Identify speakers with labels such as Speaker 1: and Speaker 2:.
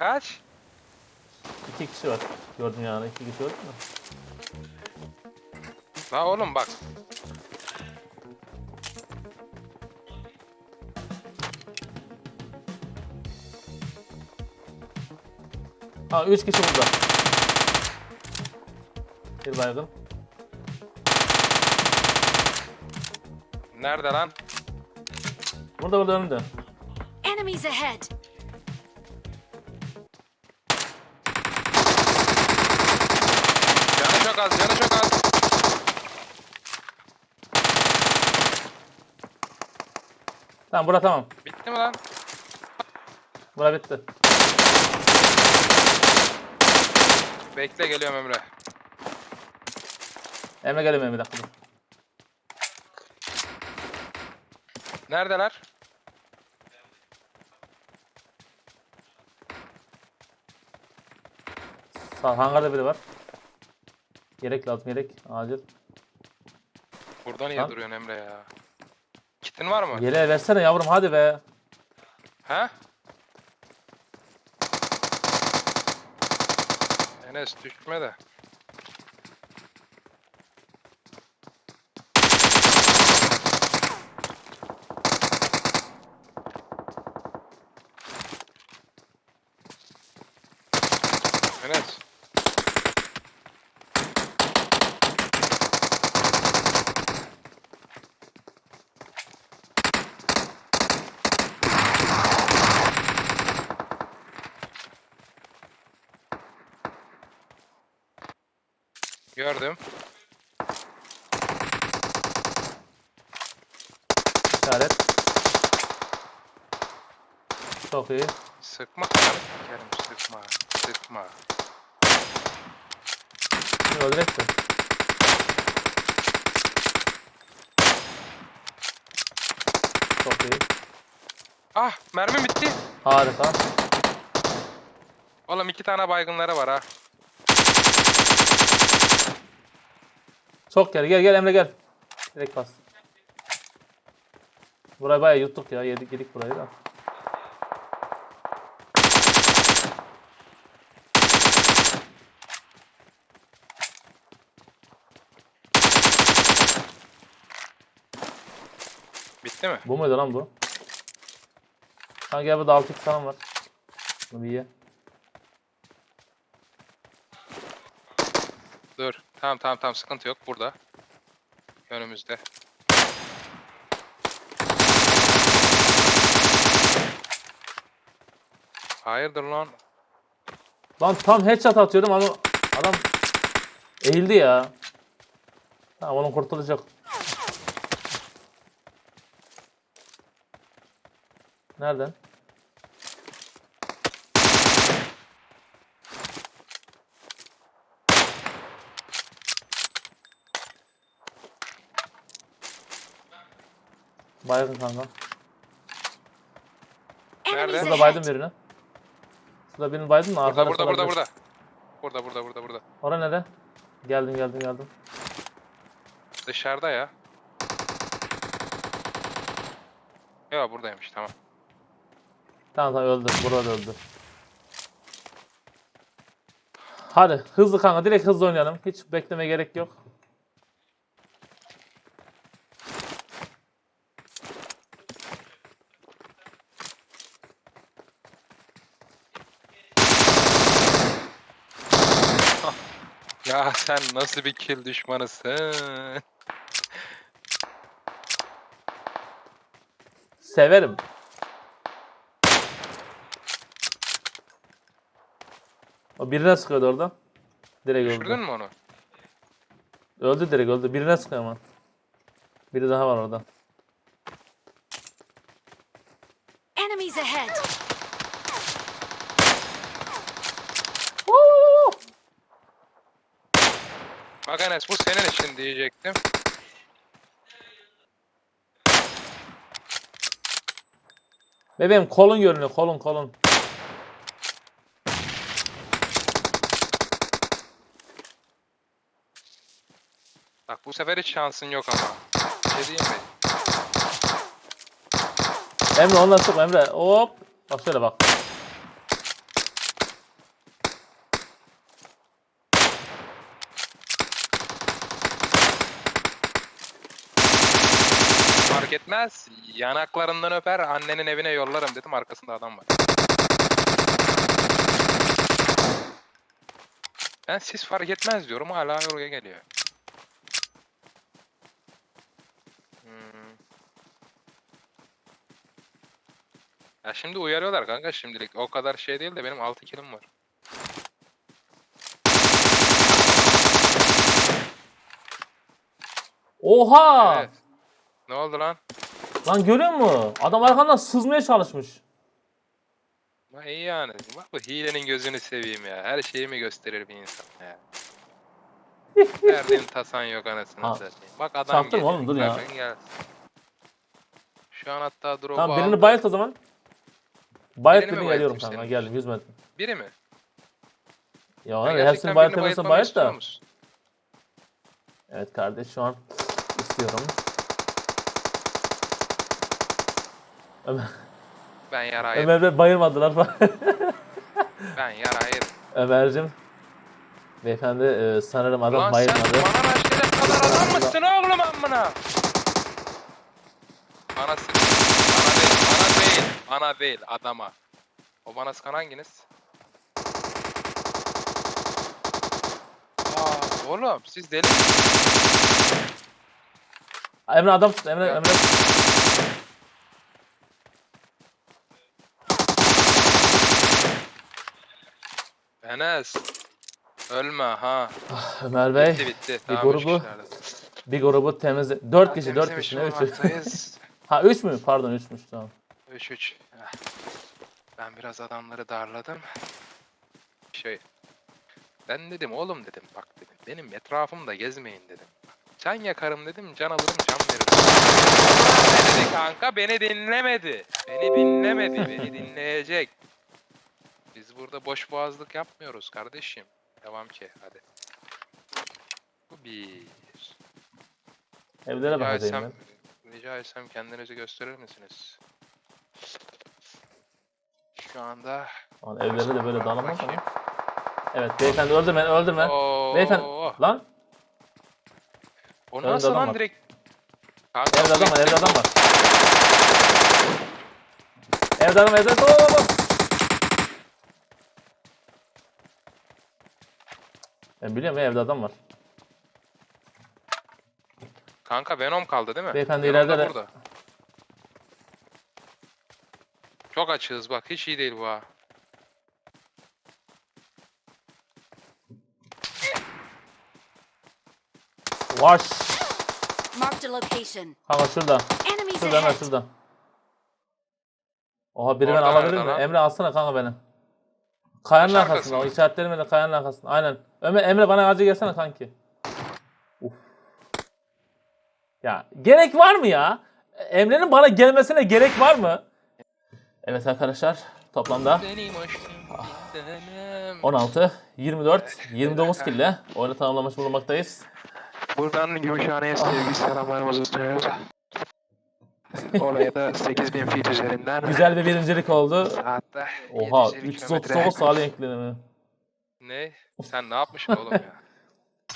Speaker 1: Kaç?
Speaker 2: İki kişi var. Gördüm yani iki kişi gördün mü?
Speaker 1: La oğlum bak.
Speaker 2: Ha üç kişi burada. Bir baygın.
Speaker 1: Nerede lan?
Speaker 2: Burada burada önümde.
Speaker 3: Enemies ahead!
Speaker 1: Az, canı çok az.
Speaker 2: Tamam bura tamam.
Speaker 1: Bitti mi lan?
Speaker 2: Bura bitti.
Speaker 1: Bekle geliyorum Emre.
Speaker 2: Emre geliyorum Emre dakika.
Speaker 1: Neredeler?
Speaker 2: Sağ hangarda biri var. Yelek lazım yelek. Acil.
Speaker 1: Burada niye
Speaker 2: Lan.
Speaker 1: duruyorsun Emre ya? Kitin var mı?
Speaker 2: Yeleğe versene yavrum hadi be.
Speaker 1: Ha? Enes düşme de. Enes. Gördüm.
Speaker 2: İşaret. Çok iyi.
Speaker 1: Sıkma. Kerim sıkma. Sıkma.
Speaker 2: Öldüreceksin. Çok iyi.
Speaker 1: Ah mermi bitti.
Speaker 2: Harika.
Speaker 1: Oğlum iki tane baygınları var ha.
Speaker 2: Çok gel gel gel Emre gel. Direkt bas. Burayı bayağı yuttuk ya. Yedik yedik burayı da.
Speaker 1: Bitti mi?
Speaker 2: Bu muydu lan bu? Gel burada 6 falan var. Bunu bir ye.
Speaker 1: Dur. Tamam tamam tamam sıkıntı yok burada. Önümüzde. Hayırdır lan?
Speaker 2: Lan tam headshot atıyordum ama adam eğildi ya. Tamam onun kurtulacak. Nereden? Baygın kanka.
Speaker 1: Nerede?
Speaker 2: Burada baydım birini. Şurada birini baydın mı?
Speaker 1: Burada burada burada burada. Burada burada burada burada.
Speaker 2: Ora nere? Geldim geldim geldim.
Speaker 1: Dışarıda ya. Ya buradaymış tamam.
Speaker 2: Tamam tamam öldü. Burada öldü. Hadi hızlı kanka direkt hızlı oynayalım. Hiç bekleme gerek yok.
Speaker 1: Ya sen nasıl bir kill düşmanısın?
Speaker 2: Severim. O birine sıkıyordu orada. Direkt öldü.
Speaker 1: Düşürdün mü onu?
Speaker 2: Öldü direkt öldü. Birine sıkıyor ama. Biri daha var orada.
Speaker 3: Enemies ahead!
Speaker 1: Enes bu senin için diyecektim.
Speaker 2: Bebeğim kolun görünüyor. Kolun kolun.
Speaker 1: Bak bu sefer hiç şansın yok ama. Bir şey diyeyim mi?
Speaker 2: Emre ondan sık Emre. Hop. Bak şöyle bak.
Speaker 1: Fark etmez. Yanaklarından öper annenin evine yollarım dedim arkasında adam var. Ben siz fark etmez diyorum hala oraya geliyor. Hmm. Ya şimdi uyarıyorlar kanka şimdilik. O kadar şey değil de benim 6 kilim var.
Speaker 2: Oha!
Speaker 1: Evet. Ne oldu lan?
Speaker 2: Lan görüyor musun? Adam arkandan sızmaya çalışmış.
Speaker 1: Ma iyi yani. Bak bu hilenin gözünü seveyim ya. Her şeyimi gösterir bir insan ya. Verdiğin tasan yok anasını
Speaker 2: Ha.
Speaker 1: satayım. Bak adam
Speaker 2: Çaktırma
Speaker 1: geliyor.
Speaker 2: oğlum, dur ya.
Speaker 1: Bakın gelsin. Şu an hatta drop'u
Speaker 2: Tamam birini
Speaker 1: aldı.
Speaker 2: bayılt o zaman. Bayılt
Speaker 1: Birini mi
Speaker 2: geliyorum
Speaker 1: bayıltayım
Speaker 2: kanka.
Speaker 1: senin?
Speaker 2: Geldim 100 metre.
Speaker 1: Biri mi?
Speaker 2: Ya
Speaker 1: gerçekten
Speaker 2: hepsini
Speaker 1: birini
Speaker 2: edersen
Speaker 1: bayıltmamı
Speaker 2: bayılt
Speaker 1: istiyor
Speaker 2: da.
Speaker 1: musun?
Speaker 2: Evet kardeş şu an istiyorum. Ömer,
Speaker 1: Ben yara yedim.
Speaker 2: Ömer Bey bayılmadılar falan.
Speaker 1: Ben yara yedim.
Speaker 2: Ömer'cim. Beyefendi e, sanırım adam
Speaker 1: Lan sen
Speaker 2: bayılmadı.
Speaker 1: bana başlayacak kadar adam mısın oğlum amına? Bana sık. Bana değil, bana değil, bana değil, adama. O bana sıkan hanginiz? Aa, oğlum siz deli misiniz?
Speaker 2: Emre adam tut. Emre. Emre.
Speaker 1: Enes. Ölme ha.
Speaker 2: Ömer Bey.
Speaker 1: Bitti bitti.
Speaker 2: bir
Speaker 1: Tamam, üç
Speaker 2: grubu. Bir grubu temizle. 4 kişi, 4
Speaker 1: Temizlemiş
Speaker 2: kişi. Ne 3
Speaker 1: bulunmaktayız.
Speaker 2: Ha 3 mü? Pardon 3'müş tamam.
Speaker 1: 3 3. Ben biraz adamları darladım. Şey. Ben dedim oğlum dedim bak dedim. Benim etrafımda gezmeyin dedim. Can yakarım dedim, can alırım, can veririm. Ne dedi kanka? Beni dinlemedi. Beni dinlemedi, beni dinleyecek. Biz burada boş boğazlık yapmıyoruz kardeşim. Devam ki, hadi. Bu bir.
Speaker 2: Evlere
Speaker 1: Rica
Speaker 2: bakacağım
Speaker 1: etsem, rica etsem kendinizi gösterir misiniz? Şu anda...
Speaker 2: Lan evlere de böyle dalamaz ama. Evet beyefendi öldürme öldürme.
Speaker 1: Oo,
Speaker 2: Beyefendi lan
Speaker 1: O
Speaker 2: Önde
Speaker 1: nasıl
Speaker 2: adam
Speaker 1: lan
Speaker 2: var.
Speaker 1: direkt? Kanka,
Speaker 2: evde adam var evde adam var. Evde adam evde hop hop hop. Ben biliyorum ya evde adam var.
Speaker 1: Kanka Venom kaldı değil mi?
Speaker 2: Beyefendi
Speaker 1: Venom da
Speaker 2: ileride de-
Speaker 1: burada. Çok açığız bak hiç iyi değil bu ha.
Speaker 2: Vaş.
Speaker 3: Marked a location.
Speaker 2: Kanka şurada.
Speaker 3: Enemies
Speaker 2: Şurada hemen
Speaker 3: ahead.
Speaker 2: şurada. Oha biri
Speaker 1: Orada
Speaker 2: alabilir
Speaker 1: nerede
Speaker 2: mi?
Speaker 1: lan?
Speaker 2: Emre alsana kanka beni. Kayanın
Speaker 1: Taş
Speaker 2: arkasında. O
Speaker 1: mı?
Speaker 2: işaretlerimin de kayanın arkasında. Aynen. Ömer, Emre bana acı gelsene kanki. Uf. Ya gerek var mı ya? Emre'nin bana gelmesine gerek var mı? Evet arkadaşlar toplamda
Speaker 1: Benim hoşum
Speaker 2: Ah.
Speaker 1: gidenim.
Speaker 2: 16, 24, 29 kille oyunu tamamlamış bulunmaktayız.
Speaker 1: Buradan Gümüşhane'ye sevgi selamlarımızı sunuyoruz. Oraya da 8000 feet üzerinden.
Speaker 2: Güzel bir birincilik oldu.
Speaker 1: Saatte
Speaker 2: Oha
Speaker 1: 750
Speaker 2: 339
Speaker 1: kilometre.
Speaker 2: saniye ekledi mi?
Speaker 1: Ne? Sen ne yapmışsın oğlum ya?